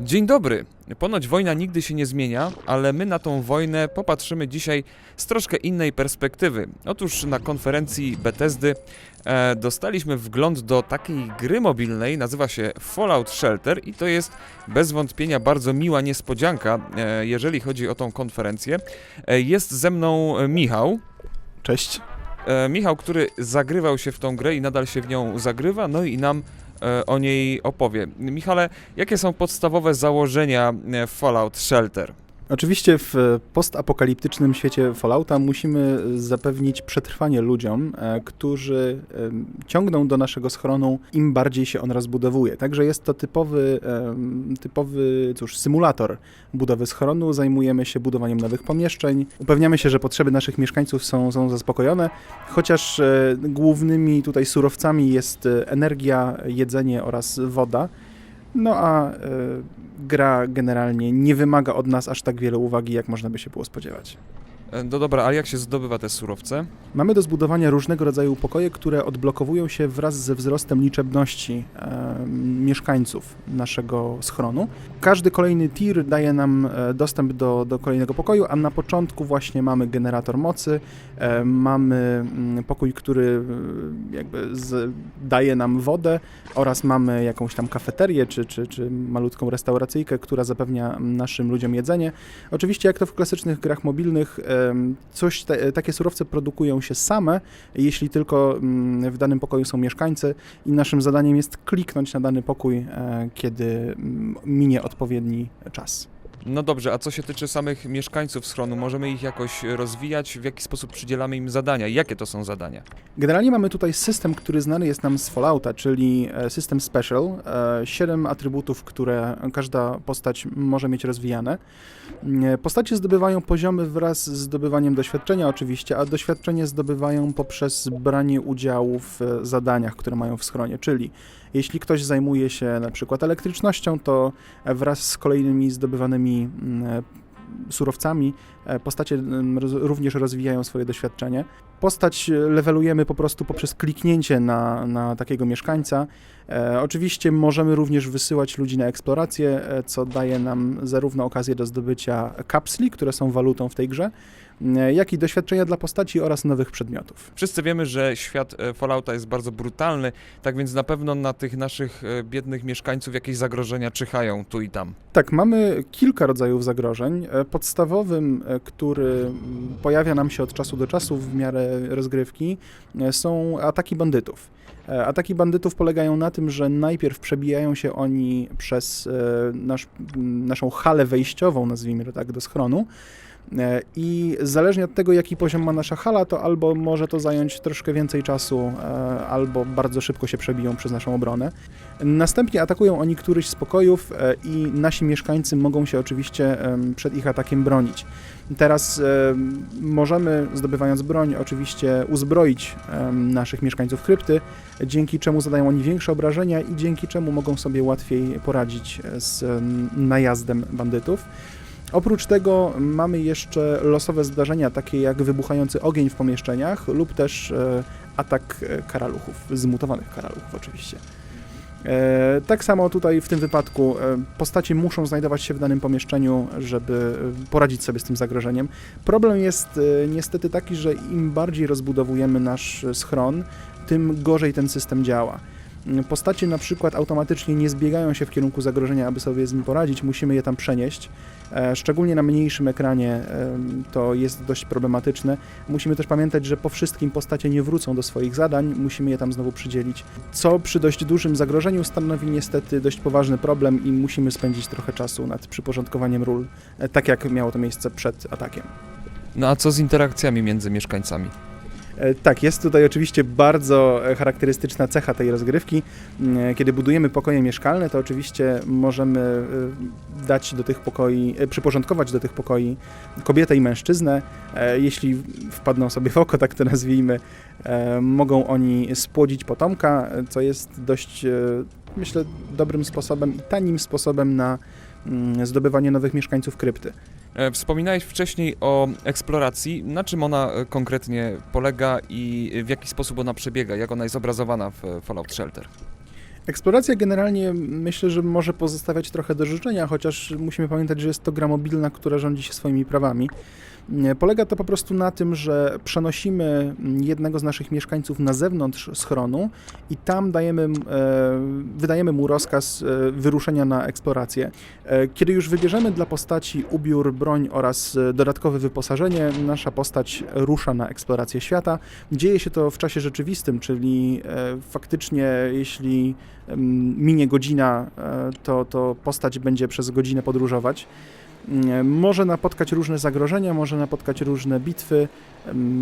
Dzień dobry. Ponoć wojna nigdy się nie zmienia, ale my na tą wojnę popatrzymy dzisiaj z troszkę innej perspektywy. Otóż na konferencji Bethesdy e, dostaliśmy wgląd do takiej gry mobilnej, nazywa się Fallout Shelter i to jest bez wątpienia bardzo miła niespodzianka, e, jeżeli chodzi o tą konferencję. E, jest ze mną Michał. Cześć. E, Michał, który zagrywał się w tą grę i nadal się w nią zagrywa, no i nam e, o niej opowie. Michale, jakie są podstawowe założenia e, Fallout Shelter? Oczywiście w postapokaliptycznym świecie Fallouta musimy zapewnić przetrwanie ludziom, e, którzy ciągną do naszego schronu, im bardziej się on rozbudowuje. Także jest to typowy, typowy cóż, symulator budowy schronu. Zajmujemy się budowaniem nowych pomieszczeń. Upewniamy się, że potrzeby naszych mieszkańców są, są zaspokojone, chociaż e, głównymi tutaj surowcami jest e, energia, jedzenie oraz woda. No a e, gra generalnie nie wymaga od nas aż tak wiele uwagi, jak można by się było spodziewać. E, No dobra, ale jak się zdobywa te surowce? Mamy do zbudowania różnego rodzaju pokoje, które odblokowują się wraz ze wzrostem liczebności e, mieszkańców naszego schronu. Każdy kolejny tier daje nam e, dostęp do, do kolejnego pokoju, a na początku właśnie mamy generator mocy, e, mamy mm, pokój, który e, jakby z, daje nam wodę oraz mamy jakąś tam kafeterię czy, czy, czy malutką restauracyjkę, która zapewnia naszym ludziom jedzenie. Oczywiście, jak to w klasycznych grach mobilnych, coś te, takie surowce produkują się same, jeśli tylko mm, w danym pokoju są mieszkańcy i naszym zadaniem jest kliknąć na dany pokój, e, kiedy mm, minie odpowiedni czas. No dobrze, a co się tyczy samych mieszkańców schronu, możemy ich jakoś rozwijać? W jaki sposób przydzielamy im zadania? Jakie to są zadania? Generalnie mamy tutaj system, który znany jest nam z Fallouta, czyli e, system special. e, Siedem atrybutów, które każda postać może mieć rozwijane. E, Postacie zdobywają poziomy wraz z zdobywaniem doświadczenia oczywiście, a doświadczenie zdobywają poprzez branie udziału w zadaniach, które mają w schronie, czyli jeśli ktoś zajmuje się na przykład elektrycznością, to wraz z kolejnymi zdobywanymi mm, e, surowcami e, postacie mm, również rozwijają swoje doświadczenie. Postać e, levelujemy po prostu poprzez kliknięcie na, na takiego mieszkańca. E, oczywiście możemy również wysyłać ludzi na eksplorację, co daje nam zarówno okazję do zdobycia kapsli, które są walutą w tej grze, e, jak i doświadczenia dla postaci oraz nowych przedmiotów. Wszyscy wiemy, że świat Fallouta jest bardzo brutalny, tak więc na pewno na tych naszych biednych mieszkańców jakieś zagrożenia czyhają tu i tam. Tak, mamy kilka rodzajów zagrożeń. Podstawowym, e, który pojawia nam się od czasu do czasu w miarę rozgrywki, e, są ataki bandytów. E, Ataki bandytów polegają na tym, że najpierw przebijają się oni przez nasz, naszą halę wejściową, nazwijmy to tak, do schronu. E, I zależnie od tego, jaki poziom ma nasza hala, to albo może to zająć troszkę więcej czasu, e, albo bardzo szybko się przebiją przez naszą obronę. Następnie atakują oni któryś z pokojów e, i nasi mieszkańcy mogą się oczywiście przed ich atakiem bronić. Teraz em, możemy, zdobywając broń, oczywiście uzbroić naszych mieszkańców krypty, dzięki czemu zadają oni większe obrażenia i dzięki czemu mogą sobie łatwiej poradzić z em, najazdem bandytów. Oprócz tego mamy jeszcze losowe zdarzenia, takie jak wybuchający ogień w pomieszczeniach lub też e, atak e, karaluchów, zmutowanych karaluchów oczywiście. E, tak samo tutaj w tym wypadku postacie muszą znajdować się w danym pomieszczeniu, żeby poradzić sobie z tym zagrożeniem. Problem jest niestety taki, że im bardziej rozbudowujemy nasz schron, tym gorzej ten system działa. Postacie na przykład automatycznie nie zbiegają się w kierunku zagrożenia, aby sobie z nim poradzić, musimy je tam przenieść. E, Szczególnie na mniejszym ekranie em, to jest dość problematyczne. Musimy też pamiętać, że po wszystkim postacie nie wrócą do swoich zadań, musimy je tam znowu przydzielić, co przy dość dużym zagrożeniu stanowi niestety dość poważny problem i musimy spędzić trochę czasu nad przyporządkowaniem ról, e, tak jak miało to miejsce przed atakiem. No a co z interakcjami między mieszkańcami? E, Tak, jest tutaj oczywiście bardzo e, charakterystyczna cecha tej rozgrywki. Mm, Kiedy budujemy pokoje mieszkalne, to oczywiście możemy e, dać do tych pokoi, e, przyporządkować do tych pokoi kobietę i mężczyznę. E, Jeśli wpadną sobie w oko, tak to nazwijmy, e, mogą oni spłodzić potomka, e, co jest dość, e, myślę, dobrym sposobem i tanim sposobem na mm, zdobywanie nowych mieszkańców krypty. E, Wspominałeś wcześniej o eksploracji. Na czym ona e, konkretnie polega i w jaki sposób ona przebiega? Jak ona jest obrazowana w e, Fallout Shelter? Eksploracja generalnie myślę, że może pozostawiać trochę do życzenia, chociaż musimy pamiętać, że jest to gra mobilna, która rządzi się swoimi prawami. Polega to po prostu na tym, że przenosimy jednego z naszych mieszkańców na zewnątrz schronu i tam dajemy, e, wydajemy mu rozkaz e, wyruszenia na eksplorację. E, Kiedy już wybierzemy dla postaci ubiór, broń oraz dodatkowe wyposażenie, nasza postać rusza na eksplorację świata. Dzieje się to w czasie rzeczywistym, czyli faktycznie jeśli minie godzina, e, to, to postać będzie przez godzinę podróżować. Może napotkać różne zagrożenia, może napotkać różne bitwy.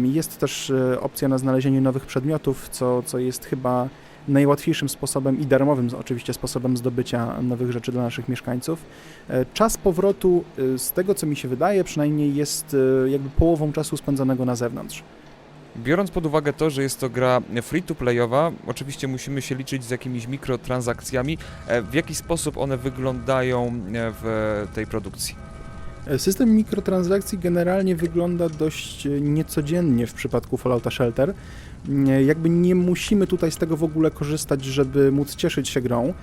Jest też e, opcja na znalezienie nowych przedmiotów, co, co jest chyba najłatwiejszym sposobem i darmowym oczywiście sposobem zdobycia nowych rzeczy dla naszych mieszkańców. E, Czas powrotu, z tego co mi się wydaje, przynajmniej jest jakby połową czasu spędzonego na zewnątrz. Biorąc pod uwagę to, że jest to gra free-to-playowa, oczywiście musimy się liczyć z jakimiś mikrotransakcjami. E, W jaki sposób one wyglądają e, w tej produkcji? System mikrotransakcji generalnie wygląda dość e, niecodziennie w przypadku Fallouta Shelter. Jakby nie musimy tutaj z tego w ogóle korzystać, żeby móc cieszyć się grą.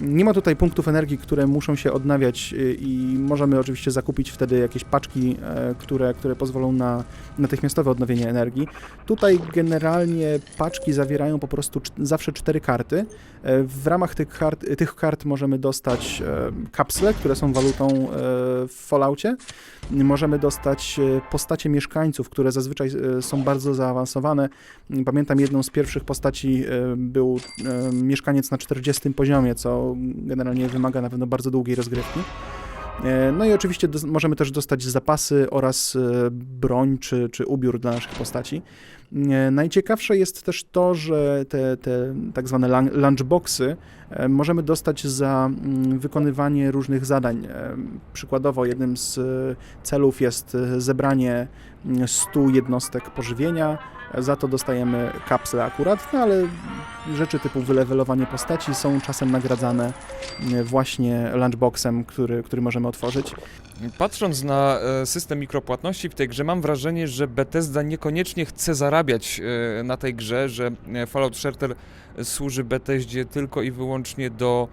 Nie ma tutaj punktów energii, które muszą się odnawiać e, i możemy oczywiście zakupić wtedy jakieś paczki, e, które, które pozwolą na natychmiastowe odnowienie energii. Tutaj generalnie paczki zawierają po prostu zawsze cztery karty. E, W ramach tych kart, tych kart możemy dostać e, kapsle, które są walutą w Falloutie. Możemy dostać postacie mieszkańców, które zazwyczaj są bardzo zaawansowane. Pamiętam jedną z pierwszych postaci był mieszkaniec na 40 poziomie, co generalnie wymaga na pewno bardzo długiej rozgrywki. E, No i oczywiście możemy też dostać zapasy oraz e, broń czy, czy ubiór dla naszych postaci. E, Najciekawsze jest też to, że te, te tak zwane lun- lunchboxy e, możemy dostać za mm, wykonywanie różnych zadań. E, Przykładowo jednym z celów jest zebranie mm, 100 jednostek pożywienia, za to dostajemy kapsle akurat, no ale rzeczy typu wylewelowanie postaci są czasem nagradzane e, właśnie lunchboxem, który, który możemy otworzyć. Patrząc na e, system mikropłatności w tej grze, mam wrażenie, że Bethesda niekoniecznie chce zarabiać e, na tej grze, że e, Fallout Shelter służy Bethesdzie tylko i wyłącznie do,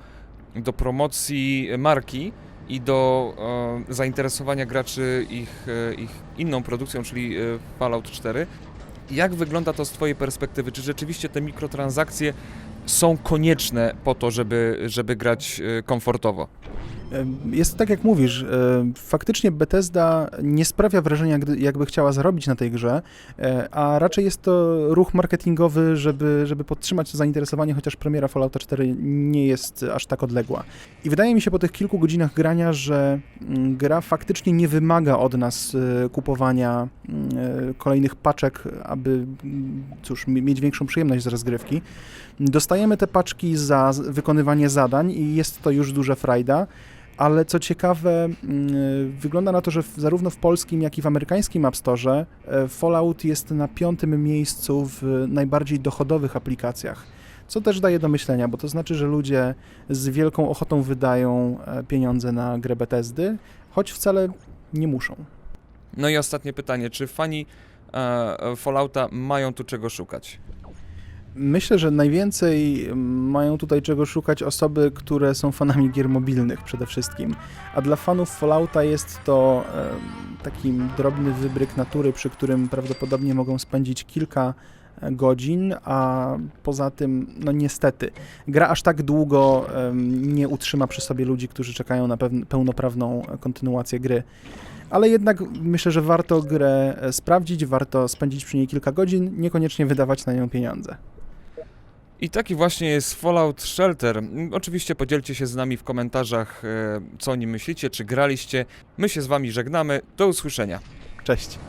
do promocji marki i do zainteresowania graczy ich, ich inną produkcją, czyli Fallout 4. Jak wygląda to z Twojej perspektywy? Czy rzeczywiście te mikrotransakcje są konieczne po to, żeby, żeby grać komfortowo? Jest tak jak mówisz, faktycznie Bethesda nie sprawia wrażenia, jakby chciała zarobić na tej grze, e, a raczej jest to ruch marketingowy, żeby, żeby podtrzymać zainteresowanie, chociaż premiera Fallouta 4 nie jest aż tak odległa. I wydaje mi się po tych kilku godzinach grania, że mm, gra faktycznie nie wymaga od nas e, kupowania mm, e, kolejnych paczek, aby mm, cóż, mi- mieć większą przyjemność z rozgrywki. Dostajemy te paczki za wykonywanie zadań i jest to już duża frajda. Ale co ciekawe, mm, wygląda na to, że zarówno w polskim, jak i w amerykańskim App Store e, Fallout jest na piątym miejscu w najbardziej dochodowych aplikacjach. Co też daje do myślenia, bo to znaczy, że ludzie z wielką ochotą wydają e, pieniądze na grę Bethesdy, choć wcale nie muszą. No i ostatnie pytanie, czy fani e, Fallouta mają tu czego szukać? Myślę, że najwięcej mają tutaj czego szukać osoby, które są fanami gier mobilnych przede wszystkim. A dla fanów Fallouta jest to em, taki drobny wybryk natury, przy którym prawdopodobnie mogą spędzić kilka e, godzin, a poza tym, no niestety, gra aż tak długo em, nie utrzyma przy sobie ludzi, którzy czekają na pełnoprawną e, kontynuację gry. Ale jednak myślę, że warto grę e, sprawdzić, warto spędzić przy niej kilka godzin, niekoniecznie wydawać na nią pieniądze. I taki właśnie jest Fallout Shelter. Mm, Oczywiście podzielcie się z nami w komentarzach, e, co o nim myślicie, czy graliście. My się z wami żegnamy. Do usłyszenia. Cześć.